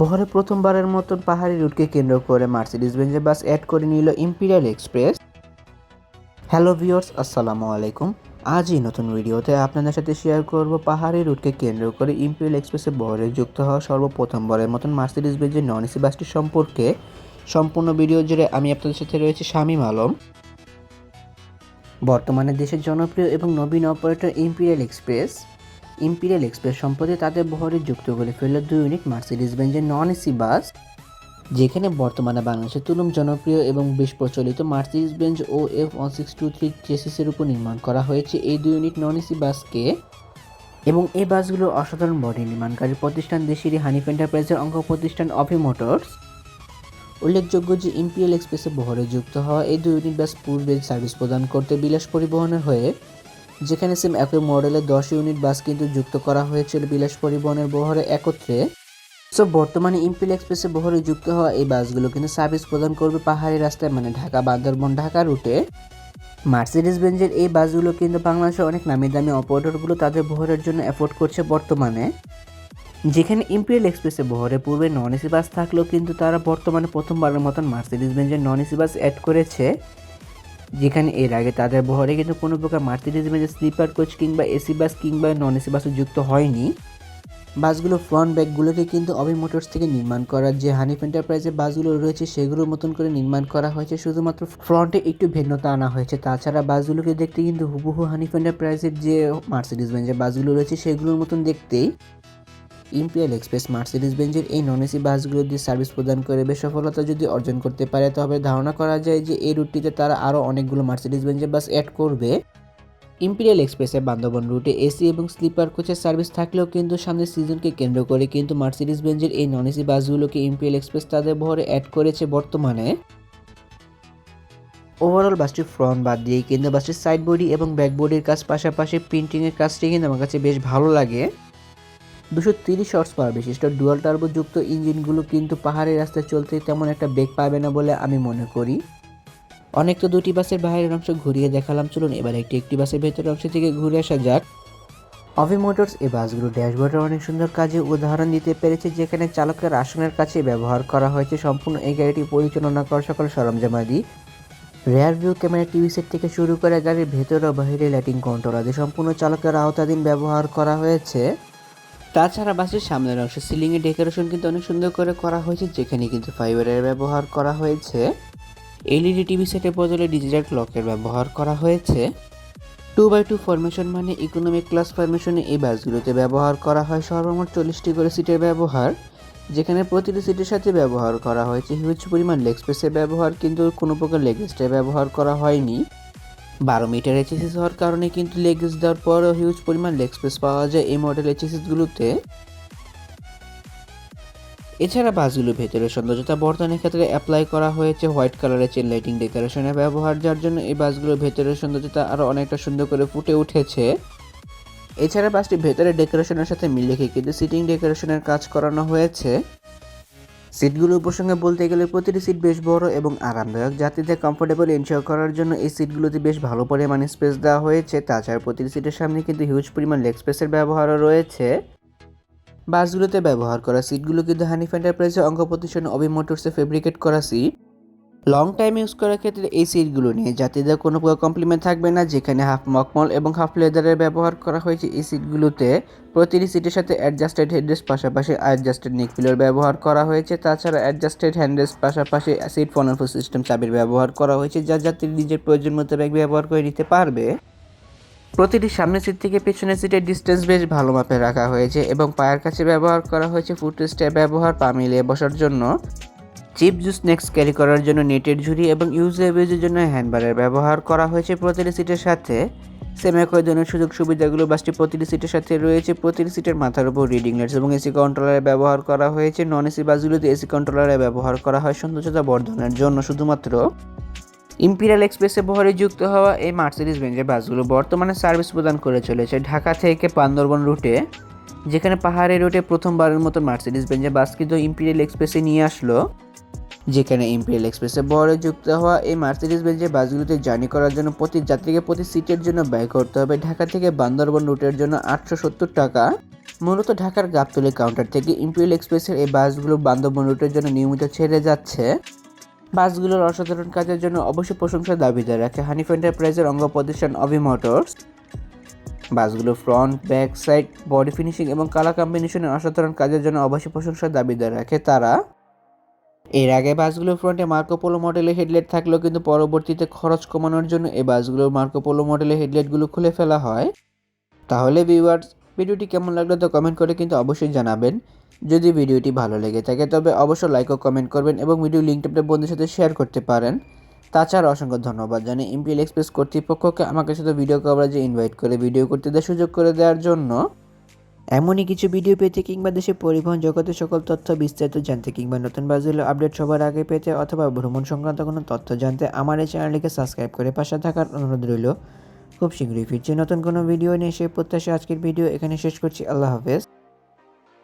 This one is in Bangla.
বহরে প্রথমবারের মতন পাহাড়ি রুটকে কেন্দ্র করে মার্সিডিস বেঞ্জের বাস অ্যাড করে নিল ইম্পিরিয়াল এক্সপ্রেস। হ্যালো ভিউয়ার্স, আসসালামু আলাইকুম। আজই নতুন ভিডিওতে আপনাদের সাথে শেয়ার করব পাহাড়ি রুটকে কেন্দ্র করে ইম্পিরিয়াল এক্সপ্রেসে বহরে যুক্ত হওয়া সর্বপ্রথমবারের মতন মার্সিডিস বেঞ্জের নন এসি বাসটি সম্পর্কে সম্পূর্ণ ভিডিও জুড়ে আমি আপনাদের সাথে রয়েছে শামীম আলম। বর্তমানে দেশের জনপ্রিয় এবং নবীন operator imperial express. Imperial express সম্প্রতি তাদের বহরে যুক্ত করে ফেলল দুই ইউনিট মার্সিডিজ বেঞ্জের নন এসি বাস যেখানে বর্তমানে বাংলাদেশের তুলুম জনপ্রিয় এবং বেশ প্রচলিত মার্সিডিজ বেঞ্জ ও F one six two three চেসিসের উপর নির্মাণ করা হয়েছে এই দুই ইউনিট নন এসি বাসকে এবং এই বাসগুলো অসাধারণ বডি নির্মাণকারী প্রতিষ্ঠান দেশেরই হানিফ এন্টারপ্রাইজের অঙ্গ প্রতিষ্ঠান অফি মোটরস উল্লেখযোগ্য যে ইম্পিরিয়াল এক্সপ্রেসে বহরে যুক্ত হওয়া এই দুই ইউনিট বাস পূর্বে সার্ভিস প্রদান করতে বিলাস পরিবহনের হয়ে যেখানে সেম একই মডেলের দশ ইউনিট বাস কিন্তু যুক্ত করা হয়েছিল বিলাস পরিবহনের বহরে একত্রে। সো বর্তমানে ইম্পিল এক্সপ্রেসে বহরে যুক্ত হওয়া এই বাসগুলো কিন্তু সার্ভিস প্রদান করবে পাহাড়ি রাস্তায় মানে ঢাকা, বান্দরবন, ঢাকা রুটে মার্সিডিস বেঞ্জের এই বাসগুলো কিন্তু বাংলাদেশের অনেক নামি দামি অপারেটরগুলো তাদের বহরের জন্য অ্যাফোর্ড করছে বর্তমানে। যেখানে ইম্পিরিয়াল এক্সপ্রেসে বহরে পূর্বে নন এসি বাস থাকলেও কিন্তু তারা বর্তমানে প্রথমবারের মতন মার্সিডিস বেঞ্জের নন এসি বাস অ্যাড করেছে। যেখানে এর আগে তাদের বহরে কিন্তু কোনো প্রকার মার্সিডিজ বেঞ্জের স্লিপার কোচ কিংবা এসি বাস কিংবা নন এসি বাসও যুক্ত হয়নি। বাসগুলো ফ্রন্ট ব্যাগগুলোকে কিন্তু অবি মোটরস থেকে নির্মাণ করা যে হানিফ এন্টারপ্রাইজের বাসগুলো রয়েছে, সেগুলোর মতন করে নির্মাণ করা হয়েছে। শুধুমাত্র ফ্রন্টে একটু ভিন্নতা আনা হয়েছে। তাছাড়া বাসগুলোকে দেখতে কিন্তু হুবহু হানিফ এন্টারপ্রাইজের যে মার্সিডিজ বেঞ্জের বাসগুলো রয়েছে, সেগুলোর মতন দেখতেই ইম্পিরিয়াল এক্সপ্রেস মার্সিডিস বেঞ্জের এই নন এসি বাসগুলো দিয়ে সার্ভিস প্রদান করে বেশ সফলতা যদি অর্জন করতে পারে, তবে ধারণা করা যায় যে এই রুটটিতে তারা আরও অনেকগুলো মার্সিডিস বেঞ্জের বাস অ্যাড করবে। ইম্পিরিয়াল এক্সপ্রেসের বান্দরবন রুটে এসি এবং স্লিপার কোচের সার্ভিস থাকলেও কিন্তু সামনের সিজনকে কেন্দ্র করে কিন্তু মার্সিডিস বেঞ্জের এই নন এসি বাসগুলোকে ইম্পিরিয়াল এক্সপ্রেস তাদের ভরে অ্যাড করেছে বর্তমানে। ওভারঅল বাসটির ফ্রন্ট বাদ দিয়ে কিন্তু বাসটির সাইড বডি এবং ব্যাক বডির কাজ পাশাপাশি প্রিন্টিংয়ের কাজটি কিন্তু আমার কাছে বেশ ভালো লাগে। দুশো তিরিশ হর্স পাওয়ার বিশিষ্ট ডুয়াল টার্বোযুক্ত ইঞ্জিনগুলো কিন্তু পাহাড়ি রাস্তায় চলতে তেমন একটা বেগ পাবে না বলে আমি মনে করি। অনেক তো দুটি বাসের বাইরের অংশ ঘুরিয়ে দেখালাম। চলুন এবার একটি একটি বাসের ভেতরের অংশ থেকে ঘুরে আসা যাক। অভি মোটরস এই বাসগুলো ড্যাশবোর্ডের অনেক সুন্দর কাজে উদাহরণ দিতে পেরেছে, যেখানে চালকের আসনের কাছে ব্যবহার করা হয়েছে সম্পূর্ণ এই গাড়িটি পরিচালনা করা সকল সরঞ্জামাদি rear view camera TV set থেকে শুরু করে গাড়ির ভেতর ও বাইরে লাইটিং কন্ট্রোল আদি সম্পূর্ণ চালকের আওতাধীন ব্যবহার করা হয়েছে। তাছাড়া বাসের সামনের অংশ সিলিংয়ে ডেকোরেশন কিন্তু অনেক সুন্দর করে করা হয়েছে, যেখানে কিন্তু ফাইবারের ব্যবহার করা হয়েছে। এলইডি টিভি সেটের বদলে ডিজিটাল ক্লকের ব্যবহার করা হয়েছে। টু বাই টু ফরমেশন মানে ইকোনমিক ক্লাস ফরমেশনে এই বাসগুলোতে ব্যবহার করা হয়, সর্বমোট চল্লিশটি করে সিটের ব্যবহার, যেখানে প্রতিটি সিটের সাথে ব্যবহার করা হয়েছে। হিউজ পরিমাণ লেগ স্পেসের ব্যবহার, কিন্তু কোনো প্রকার লেগ স্টের ব্যবহার করা হয়নি। বারো মিটার এইচএসিস হওয়ার কারণে কিন্তু লেগ লেগেজ দেওয়ার পরও হিউজ পরিমাণ লেগ স্পেস পাওয়া যায় এই মডেল এইচএসিসগুলোতে এছাড়া বাসগুলোর ভেতরে সৌন্দর্যতা বর্ধনের ক্ষেত্রে অ্যাপ্লাই করা হয়েছে হোয়াইট কালারের চেন লাইটিং ডেকোরেশনের ব্যবহার, যার জন্য এই বাসগুলোর ভেতরের সৌন্দর্যতা আরও অনেকটা সুন্দর করে ফুটে উঠেছে। এছাড়া বাসটি ভেতরে ডেকোরেশনের সাথে মিল রেখে কিন্তু সিটিং ডেকোরেশনের কাজ করানো হয়েছে। সিটগুলোর প্রসঙ্গে বলতে গেলে প্রতিটি সিট বেশ বড় এবং আরামদায়ক। যাত্রীদের কমফোর্টেবল এনশিওর করার জন্য এই সিটগুলোতে বেশ ভালো পরিমাণে স্পেস দেওয়া হয়েছে। তাছাড়া প্রতিটি সিটের সামনে কিন্তু হিউজ পরিমাণ লেগ স্পেসের ব্যবহারও রয়েছে। বাসগুলোতে ব্যবহার করা সিটগুলো কিন্তু হানিফ এন্টারপ্রাইজের অঙ্গ প্রতিষ্ঠান অবি মোটরসে ফেব্রিকেট করা সিট লং টাইম ইউজ করার ক্ষেত্রে এই সিটগুলো নিয়ে যাত্রীদের কোনো কমপ্লিমেন্ট থাকবে না, যেখানে হাফ মকমল এবং হাফ লেদারের ব্যবহার করা হয়েছে এই সিটগুলোতে প্রতিটি সিটের সাথে অ্যাডজাস্টেড হেডরেস্ট পাশাপাশি অ্যাডজাস্টেড নেক পিলোর ব্যবহার করা হয়েছে। তাছাড়া অ্যাডজাস্টেড হ্যান্ডরেস্ট পাশাপাশি সিট ফোনারফো সিস্টেম চাবির ব্যবহার করা হয়েছে, যা যাত্রী নিজের প্রয়োজন মোতাবেক ব্যবহার করে নিতে পারবে। প্রতিটি সামনের সিট থেকে পেছনের সিটের ডিস্টেন্স বেশ ভালো মাপে রাখা হয়েছে এবং পায়ের কাছে ব্যবহার করা হয়েছে ফুটরেস্টের ব্যবহার পা মিলিয়ে বসার জন্য। চিপ জুস নেক্স ক্যারি করার জন্য নেটের ঝুড়ি এবং ইউজের জন্য হ্যান্ডবারের ব্যবহার করা হয়েছে প্রতিটি সিটের সাথে। সেম একই ধরনের সুযোগ সুবিধাগুলো বাসটি প্রতিটি সিটের সাথে রয়েছে। প্রতিটি সিটের মাথার উপর রিডিং লাইটস এবং এসি কন্ট্রোলারের ব্যবহার করা হয়েছে। নন এসি বাসগুলোতে এসি কন্ট্রোলারের ব্যবহার করা হয় সৌন্দর্যতা বর্ধনের জন্য। শুধুমাত্র ইম্পিরিয়াল এক্সপ্রেসে বহরে যুক্ত হওয়া এই মার্সিডিজ বেঞ্জের বাসগুলো বর্তমানে সার্ভিস প্রদান করে চলেছে ঢাকা থেকে পান্দরবন রুটে। যেখানে পাহাড়ের রুটে প্রথমবারের মতো মার্সিডিজ বেঞ্জের বাস কিন্তু ইম্পিরিয়াল এক্সপ্রেসে নিয়ে আসলো। যেখানে ইম্পেরিয়াল এক্সপ্রেসে বহরে যুক্ত হওয়া এই মার্সিডিজ বেঞ্জের বাসগুলোতে জার্নি করার জন্য প্রতি যাত্রীকে প্রতি সিটের জন্য ব্যয় করতে হবে। ঢাকা থেকে বান্দরবন রুটের জন্য আটশো সত্তর টাকা। মূলত ঢাকার গাবতলী কাউন্টার থেকে ইম্পেরিয়াল এক্সপ্রেসের এই বাসগুলো বান্দরবন রুটের জন্য নিয়মিত ছেড়ে যাচ্ছে। বাসগুলোর অসাধারণ কাজের জন্য অবশ্যই প্রশংসার দাবিদার রাখে হানিফ এন্টারপ্রাইজের অঙ্গ প্রতিষ্ঠান Abhi Motors বাসগুলোর front back side body finishing এবং কালার কম্বিনেশনের অসাধারণ কাজের জন্য অবশ্যই প্রশংসার দাবিদার রাখে তারা। এর আগে বাসগুলোর ফ্রন্টে মার্কোপোলো মডেলের হেডলাইট থাকলেও কিন্তু পরবর্তীতে খরচ কমানোর জন্য এই বাসগুলোর মার্কোপোলো মডেলের হেডলাইটগুলো খুলে ফেলা হয়। তাহলে ভিউয়ার্স ভিডিওটি কেমন লাগল তো কমেন্ট করে কিন্তু অবশ্যই জানাবেন। যদি ভিডিওটি ভালো লেগে থাকে তবে অবশ্যই লাইক ও কমেন্ট করবেন এবং ভিডিও লিঙ্কটা আপনার বন্ধুদের সাথে শেয়ার করতে পারেন। তাছাড়া অসংখ্য ধন্যবাদ জানি ইম্পিরিয়াল এক্সপ্রেস কর্তৃপক্ষকে আমাকে শুধু ভিডিও কভারেজে ইনভাইট করে ভিডিও করতে দেওয়ার সুযোগ করে দেওয়ার জন্য। এমনই কিছু ভিডিও পেতে কিংবা দেশে পরিবহন জগতের সকল তথ্য বিস্তারিত জানতে কিংবা নতুন বাসগুলো আপডেট সবার আগে পেতে অথবা ভ্রমণ সংক্রান্ত কোনো তথ্য জানতে আমার এই চ্যানেলটিকে সাবস্ক্রাইব করে পাশে থাকার অনুরোধ রইল। খুব শীঘ্রই ফিরছি নতুন কোনো ভিডিও নিয়ে সে প্রত্যাশা আজকের ভিডিও এখানে শেষ করছি। আল্লাহ হাফেজ।